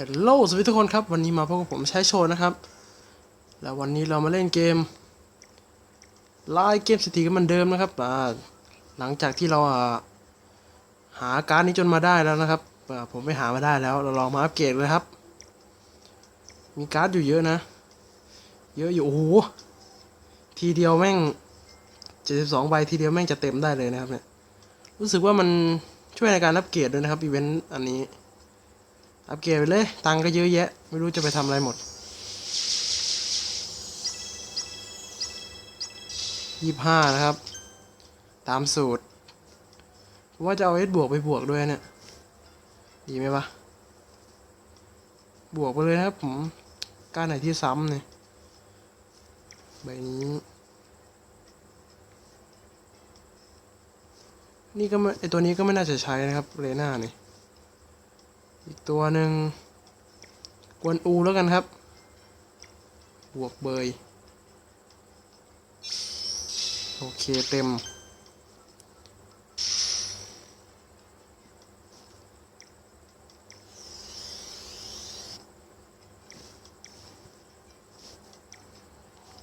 ฮลโหลสวัสดีทุกคนครับ วันนี้มาพบกับผมใช้โชว์นะครับ แล้ววันนี้เรามาเล่นเกมไลน์เกมสตรีกันเหมือนเดิมนะครับหลังจากที่เราหาการ์ดนี้จนมาได้แล้วนะครับผมไปหามาได้แล้ว เราลองมาอัปเกรดเลยครับ มีการ์ดอยู่เยอะนะ เยอะอยู่โอ้โหทีเดียวแม่ง72ใบทีเดียวแม่งจะเต็มได้เลยนะครับเนี่ยรู้สึกว่ามันช่วยในการอัปเกรดด้วยนะครับอีเวนต์อันนี้ อัปเกรดไปเลย ตังค์ก็เยอะแยะ ไม่รู้จะไปทำอะไรหมดยี่ห้านะครับ ตามสูตร ว่าจะเอาเอสบวกไปบวกด้วยเนี่ย ดีไหมปะบวกไปเลยนะครับผมการไหนที่ซ้ำเนี่ย ใบนี้ นี่ก็ไม่ไอตัวนี้ก็ไม่น่าจะใช้นะครับเรน่าเนี่ย อีกตัวหนึ่งกวนอูแล้วกันครับ บวกเบย โอเคเต็ม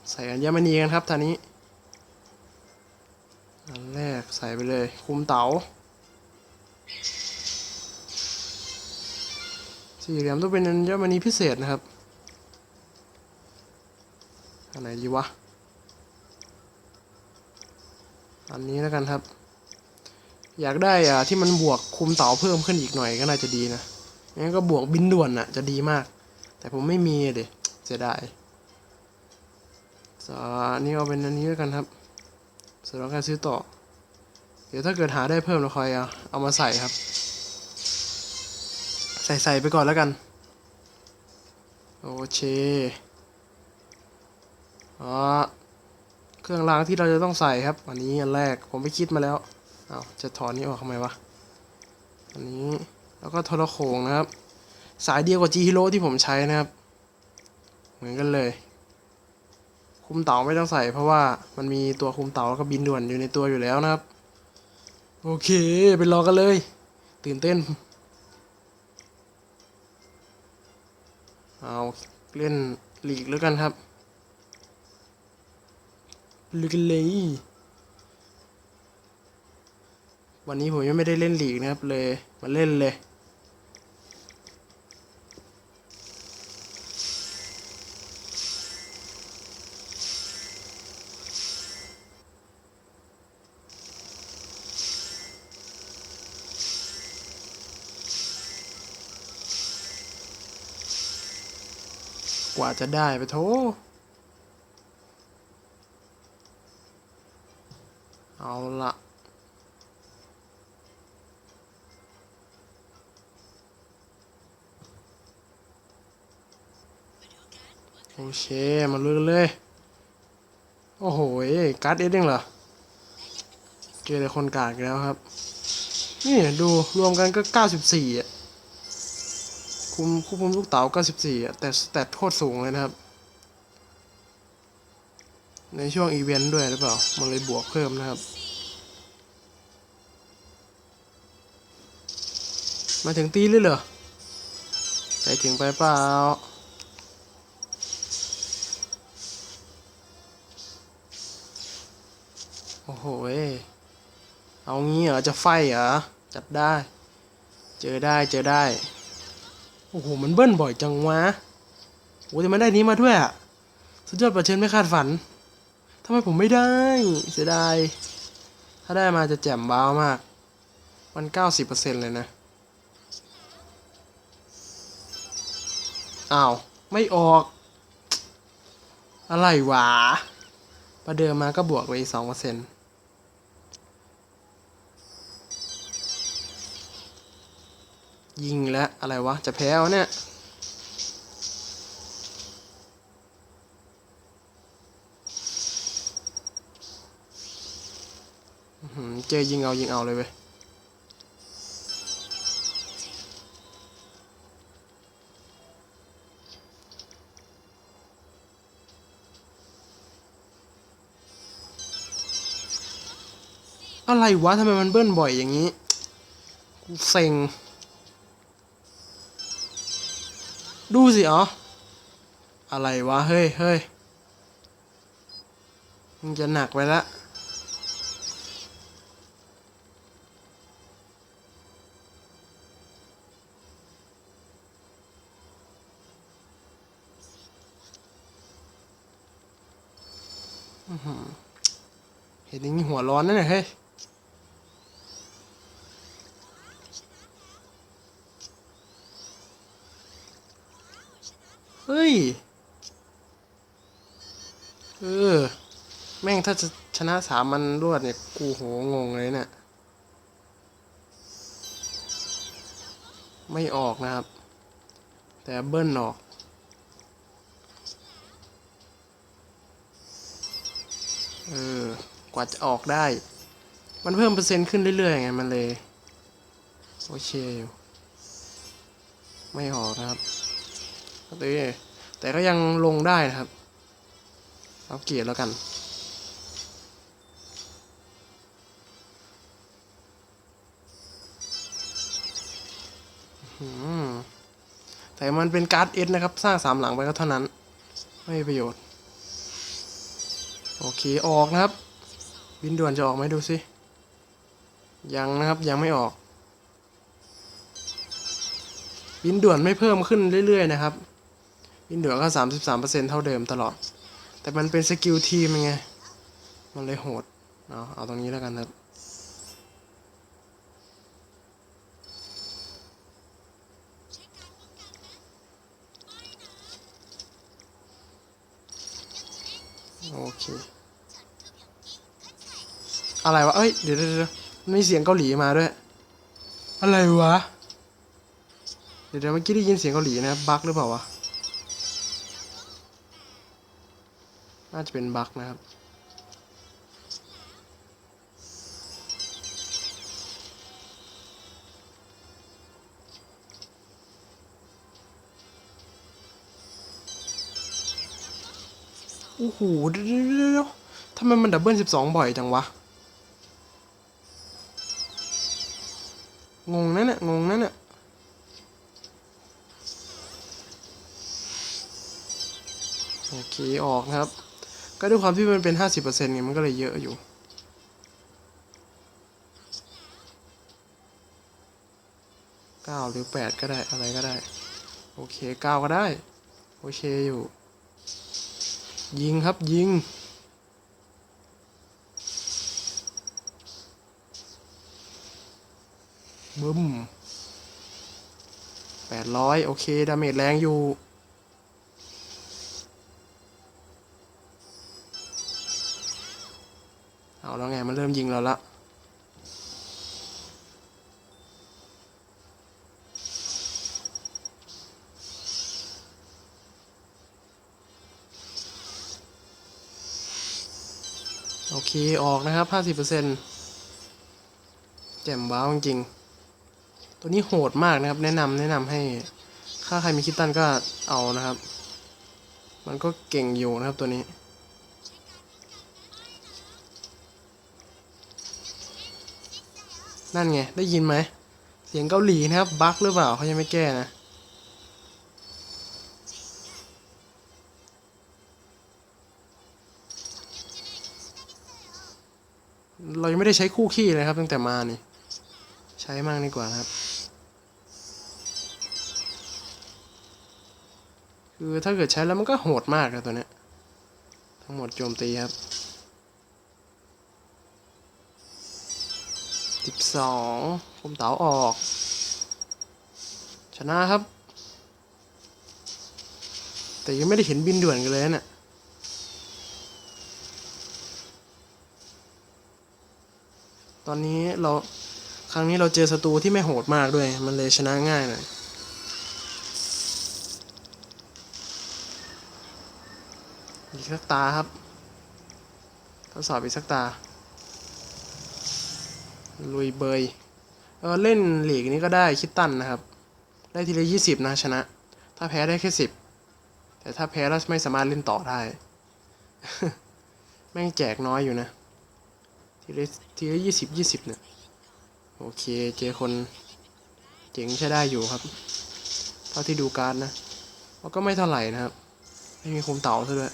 ใส่อัญมณีกันครับท่านี้ อันแรกใส่ไปเลย คุมเต๋า สี่เหลี่ยมต้องเป็นอัญมณีพิเศษนะครับอันไหนดีวะ อันนี้แล้วกันครับ อยากได้อะที่มันบวกคุมเต๋าเพิ่มขึ้นอีกหน่อยก็น่าจะดีนะงั้นก็บวกบินด่วนอะ จะดีมาก แต่ผมไม่มีเด็เสียดายสออันนี้เอาเป็นอันนี้แล้วกันครับสำหรับการซื้อต่อ เดี๋ยวถ้าเกิดหาได้เพิ่มเราคอยเอาเอามาใส่ครับ ใส่ใส่ไปก่อนแล้วกัน โอเคอ๋อเครื่องรางที่เราจะต้องใส่ครับ อันนี้อันแรกผมไปคิดมาแล้วเอาวจะถอนนี้ออกทำไมวะ อันนี้แล้วก็โทรโขงนะครับ สายเดียวกับ G Hero ที่ผมใช้นะครับ เหมือนกันเลย คุมเต่าไม่ต้องใส่เพราะว่ามันมีตัวคุมเต่าแล้วก็บินด่วนอยู่ในตัวอยู่แล้วนะครับ โอเค ไปรอกันเลย ตื่นเต้น เอาเล่นลีกแล้วกันครับลุยกันเลยวันนี้ผมยังไม่ได้เล่นลีกนะครับเลย มาเล่นเลย จะได้ไปโถเอาละโอเค มาลุยกันเลย โอ้โห้การ์ดเอสเองเหรอ เจอแต่คนกากอีกแล้วครับ นี่ดูรวมกันก็ 94อะ คุมควบคุมลูกเต๋า94อะแต่แตทโคตรสูงเลยนะครับ ในช่วงอีเวนต์ด้วยหรือเปล่า มันเลยบวกเพิ่มนะครับ มาถึงตีเลยเหรอใจถึงไปเปล่าโอ้โหเว้เอางี้เหรอ จะไฟเหรอ จัดได้ เจอได้ เจอได้ โอ้โห มันเบิ้ลบ่อยจังวะโอ้แต่มันได้นี้มาด้วยอะสุดยอดประเชิญไม่คาดฝันทำไมผมไม่ได้ เสียดาย ถ้าได้มาจะแจ่มบ้าวมาก มันเก้าสิบเปอร์เซ็นต์เลยนะ อ้าว ไม่ออก อะไรวะ ประเดิมมาก็บวกไปอีกสองเปอร์เซ็นต์ ยิงแล้วอะไรวะ จะแพ้วเนี่ยเจยิงเอายิงเอาเลยเว้ยอะไรวะทำไมมันเบิ้ลบ่อยอย่างนี้ กูเซ็ง ดูสิอ๋ออะไรวะ เฮ้ยเฮ้ยมันจะหนักไปละเห็นอย่างนี้หัวร้อนนั่นแหลยเฮ้ย เออ แม่งถ้าจะชนะสามมันรวดเนี่ย กูโหงงเลยเนี่ย ไม่ออกนะครับ แต่เบิ้ลออกเออ กว่าจะออกได้ มันเพิ่มเปอร์เซ็นต์ขึ้นเรื่อยๆไงมันเลย โอเคอยู่ ไม่ออกนะครับแต่ แต่ก็ยังลงได้นะครับ อัปเกรดแล้วกัน แต่มันเป็นการ์ดเอสนะครับ สร้างสามหลังไปก็เท่านั้น ไม่มีประโยชน์ โอเค ออกนะครับ บินด่วนจะออกไหมดูสิยังนะครับยังไม่ออก บินด่วนไม่เพิ่มขึ้นเรื่อย ๆ นะครับ บินเด่วนก็สามสิบสามเปอร์เซ็นต์เท่าเดิมตลอด แต่มันเป็นสกิลทีมไง มันเลยโหด เอาเอาตรงนี้แล้วกันครับโอเค อะไรวะ เอ้ย เดี๋ยวเดี๋ยวมีเสียงเกาหลีมาด้วย อะไรวะ เดี๋ยวเมื่อกี้ได้ยินเสียงเกาหลีนะครับบั๊กหรือเปล่าวะ น่าจะเป็นบั๊กนะครับ โอ้โหเดี๋ยวทำไมมันดับเบิลสิบสองบ่อยจังวะ งงนั่นน่ะ งงนั่นน่ะโอเค ออกนะครับ ก็ด้วยความที่มันเป็นห้าสิบเปอร์เซ็นต์ไงมันก็เลยเยอะอยู่เก้าหรือแปดก็ได้อะไรก็ได้ โอเคเก้าก็ได้ โอเคอยู่ ยิงครับยิงบึ้มแปดร้อยโอเค ดาเมจแรงอยู่ เอาแล้วไงมันเริ่มยิงเราละโอเค ออกนะครับ50%แจ่มว้าวจริงๆ ตัวนี้โหดมากนะครับ แนะนำแนะนำให้ ถ้าใครมีคิตตันก็เอานะครับ มันก็เก่งอยู่นะครับตัวนี้ นั่นไง ได้ยินไหม เสียงเกาหลีนะครับ บั๊กหรือเปล่าเขายังไม่แก้นะ เรายังไม่ได้ใช้คู่ขี้เลยครับตั้งแต่มานี่ ใช้มั่งดีกว่านะครับ คือถ้าเกิดใช้แล้วมันก็โหดมากนะตัวเนี้ย ทั้งหมดโจมตีครับ สิบสองผมเต๋าออก ชนะครับ แต่ยังไม่ได้เห็นบินด่วนกันเลยนะเนี่ยตอนนี้เราครั้งนี้เราเจอศัตรูที่ไม่โหดมากด้วย มันเลยชนะง่ายหน่อยอีกสักตาครับทดสอบอีกสักตา ลุยเบยเออเล่นหลีกนี้ก็ได้คิดตันนะครับ ได้ทีละยี่สิบนะชนะ ถ้าแพ้ได้แค่สิบแต่ถ้าแพ้แล้วไม่สามารถเล่นต่อได้ แม่งแจกน้อยอยู่นะ ทีละทีละยี่สิบยี่สิบเนี่ยโอเคเจอคนเจ๋งใช้ได้อยู่ครับเท่าที่ดูการดนะแล้วก็ไม่เท่าไหร่นะครับ ไม่มีคุมเต่าซะด้วย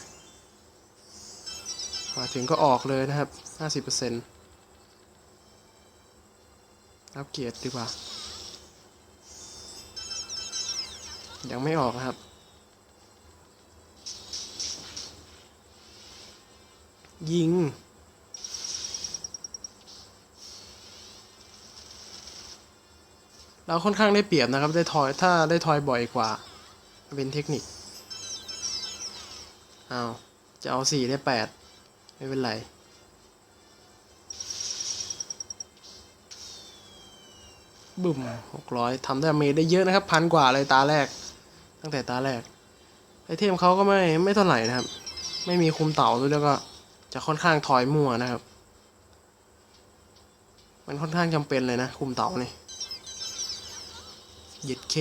มาถึงก็ออกเลยนะครับห้าสิบเป อร์เซ็นต์อัปเกียรดีกว่า ยังไม่ออกครับ ยิงเราค่อนข้างได้เปรียบนะครับ ได้ทอย ถ้าได้ทอยบ่อยกว่า เป็นเทคนิค เอาวจะเอาสี่ได้แปดไม่เป็นไร บึ้มหกร้อยทำได้เมได้เยอะนะครับ พันกว่าเลยตาแรก ตั้งแต่ตาแรก ไอเทมเขาก็ไม่ไม่เท่าไหร่นะครับ ไม่มีคุมเต่าด้วยแล้วก็จะค่อนข้างทอยมั่วนะครับ มันค่อนข้างจำเป็นเลยนะ คุมเต่านี่เย็ดเค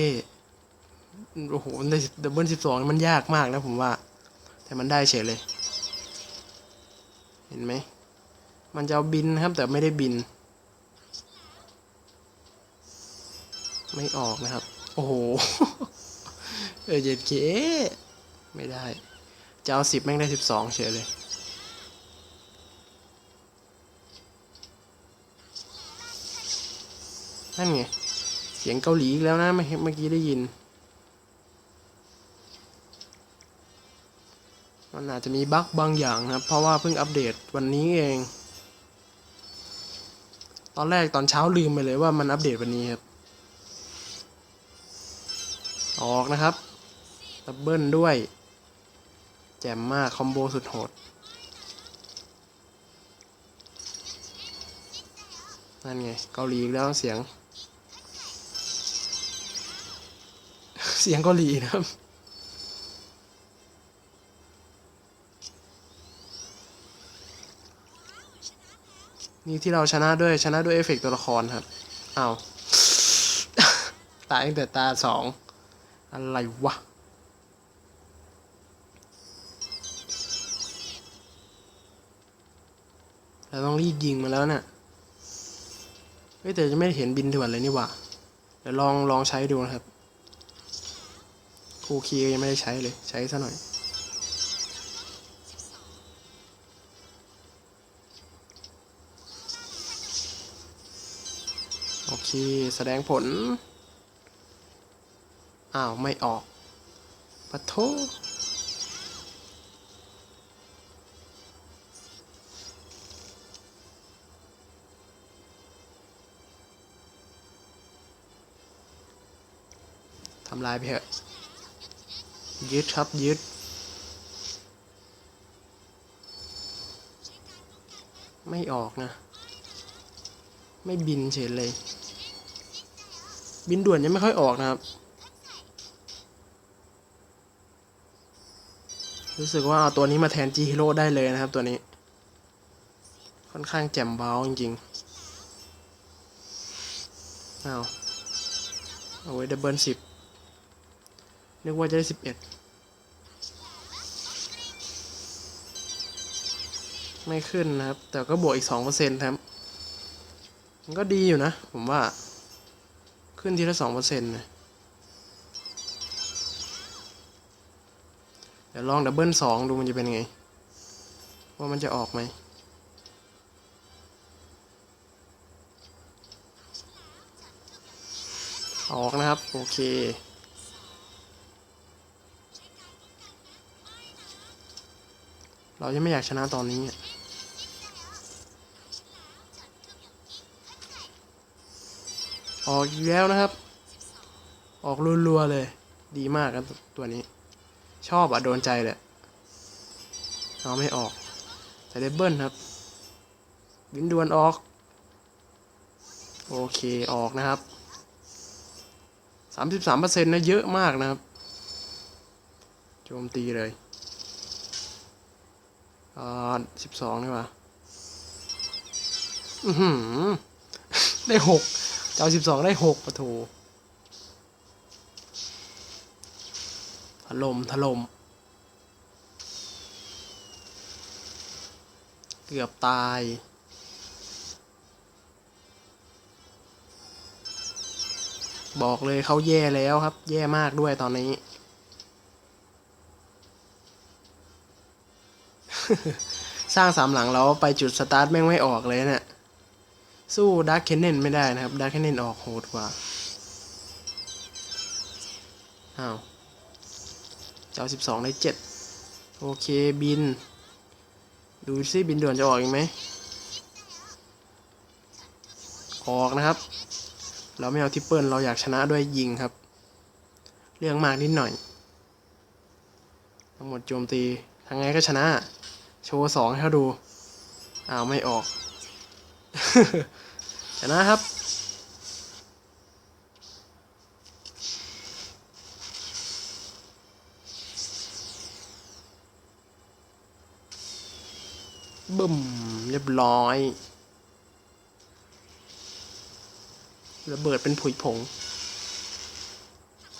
โอ้โหในดับเบิลสิบสองมันยากมากนะผมว่า แต่มันได้เฉยเลย เห็นไหม มันจะเอาบินครับ แต่ไม่ได้บิน ไม่ออกนะครับ โอ้โห เออเย็ดเคไม่ได้ จะเอาสิบแม่งได้สิบสองเฉยเลย นั่นไง เสียงเกาหลีอีกแล้วนะเมื่อเมื่อกี้ได้ยิน มันอาจจะมีบั๊กบางอย่างนะครับ เพราะว่าเพิ่งอัปเดตวันนี้เอง ตอนแรกตอนเช้าลืมไปเลยว่ามันอัปเดตวันนี้ครับ ออกนะครับดับเบิลด้วย แจ่มมาก คอมโบสุดโหด นั่นไง เกาหลีแล้วเสียง เสียงเกาหลีนะครับนี่ที่เราชนะด้วยชนะด้วยเอฟเฟกต์ตัวละครครับอ้าวตายตั้งแต่ตาสอง อะไรวะ เราต้องรีบยิงมาแล้วเนี่ยเฮ้ยแต่จะไม่เห็นบินด่วนเลยนี่หว่าเดี๋ยวลองลองใช้ดูนะครับ คูคียังไม่ได้ใช้เลยใช้ซะหน่อย โอเค แสดงผล อ้าว ไม่ออกปะโททำลายไปเถอะ ยึดครับ ยึด ไม่ออกนะ ไม่บินเฉยเลย บินด่วนยังไม่ค่อยออกนะครับ รู้สึกว่าเอาตัวนี้มาแทนจีฮีโร่ได้เลยนะครับตัวนี้ ค่อนข้างแจ่มเบาจริงๆเอาเอาไว้ดับเบิลสิบนึกว่าจะได้สิบเอ็ดไม่ขึ้นนะครับ แต่ก็บวกอีกสองเปอร์เซ็นต์ครับ มันก็ดีอยู่นะ ผมว่า ขึ้นทีละสองเปอร์เซ็นต์นะ ดี๋ยวลองดับเบิลสองดูมันจะเป็นไง ว่ามันจะออกไหมออกนะครับ โอเค เราจะไม่อยากชนะตอนนี้อออกอีกแล้วนะครับ ออกรัวๆเลย ดีมากครับตัวนี้ ชอบอะโดนใจเลยเอาไม่ออก แต่ได้เบิ้ลครับ วินดวนออก โอเคออกนะครับสามสิบสามเปอร์เซ็นต์นะเยอะมากนะครับโจมตีเลยอ่าสิบสองนี่ว่าอือหือได้หกเจ้าสิบสองได้หกปะโถล่มถล่มเกือบตาย บอกเลยเขาแย่แล้วครับ แย่มากด้วยตอนนี้ สร้างสามหลังแล้วไปจุดสตาร์ทแม่งไม่ออกเลยเนะี่ยสู้ดักเคนเนนไม่ได้นะครับดักเคนเนนออกโหดกว่า อ้าว จ้าสิบสองได้เจ็ดโอเคบิน ดูซิบินด่วนจะออกอีกไหมออกนะครับ เราไม่เอาทิปเปิลเราอยากชนะด้วยยิงครับ เรื่องมากนิดหน่อย ทั้งหมดโจมตีทั้งไงก็ชนะ โชว์สองให้เขาดูอ้าวไม่ออก ชนะครับ บึ้มเรียบร้อยระเบิดเป็นผุยผง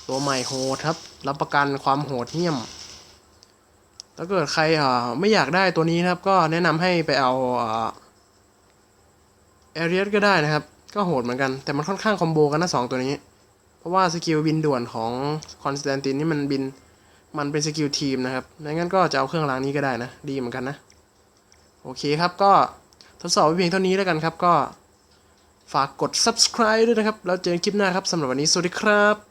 ตัวใหม่โหดครับ รับประกันความโหดเหี้ยม ถ้าเกิดใครอ่าไม่อยากได้ตัวนี้ครับก็แนะนำให้ไปเอาเอเรียสก็ได้นะครับ ก็โหดเหมือนกัน แต่มันค่อนข้างคอมโบกันนะสองตัวนี้ เพราะว่าสกิลบินด่วนของคอนสแตนตินนี่มันบิน มันเป็นสกิลทีมนะครับดังนั้นก็จะเอาเครื่องรางนี้ก็ได้นะ ดีเหมือนกันนะ โอเคครับก็ทดสอบไว้เพียงเท่านี้แล้วกันครับก็ฝากกด subscribe ด้วยนะครับ แล้วเจอกันคลิปหน้าครับสำหรับวันนี้ สวัสดีครับ